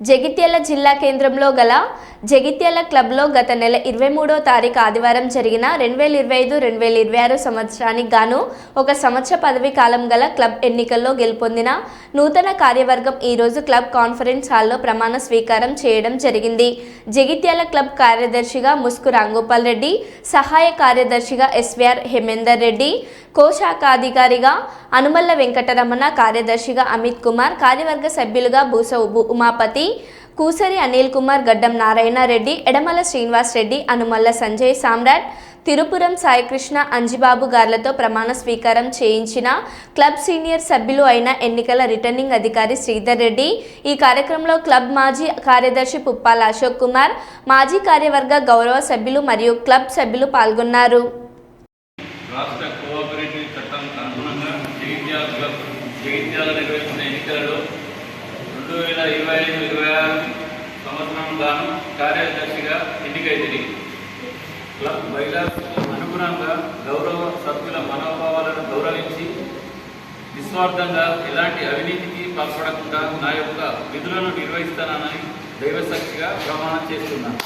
జగిత్యాల జిల్లా కేంద్రంలో గల జగిత్యాల క్లబ్లో గత నెల ఇరవై మూడో తారీఖు ఆదివారం జరిగిన రెండు వేల ఇరవై ఐదు రెండు వేల ఇరవై ఆరు సంవత్సరానికి గాను ఒక సంవత్సర పదవీ కాలం గల క్లబ్ ఎన్నికల్లో గెలుపొందిన నూతన కార్యవర్గం ఈరోజు క్లబ్ కాన్ఫరెన్స్ హాల్లో ప్రమాణ స్వీకారం చేయడం జరిగింది. జగిత్యాల క్లబ్ కార్యదర్శిగా ముస్కు రాంగోపాల్ రెడ్డి సహాయ కార్యదర్శిగా ఎస్విఆర్ హేమేందర్ రెడ్డి కోశాఖాధికారిగా అనుమల్ల వెంకటరమణ కార్యదర్శిగా అమిత్ కుమార్ కార్యవర్గ సభ్యులుగా భూస ఉమాపతి కూసరి అనిల్ కుమార్ గడ్డం నారాయణ రెడ్డి ఎడమల శ్రీనివాస్ రెడ్డి అనుమల్ల సంజయ్ సామ్రాట్ తిరుపురం సాయికృష్ణ అంజిబాబు గార్లతో ప్రమాణ స్వీకారం చేయించిన క్లబ్ సీనియర్ సభ్యులు అయిన ఎన్నికల రిటర్నింగ్ అధికారి శ్రీధర్ రెడ్డి ఈ కార్యక్రమంలో క్లబ్ మాజీ కార్యదర్శి పుప్పాల అశోక్ కుమార్ మాజీ కార్యవర్గ గౌరవ సభ్యులు మరియు క్లబ్ సభ్యులు పాల్గొన్నారు. రాష్ట్ర కోఆపరేటివ్ అనుగుణంగా ఎన్నికలలో రెండు వేల ఇరవై ఐదు ఇరవై కార్యదర్శిగా ఎన్నికైంది క్లబ్ బైలాస్ అనుగుణంగా గౌరవ సభ్యుల మనోభావాలను గౌరవించి నిస్వార్థంగా ఎలాంటి అవినీతికి పాల్పడకుండా నా యొక్క విధులను నిర్వహిస్తానని దైవసాక్షిగా ప్రమాణం చేస్తున్నాను.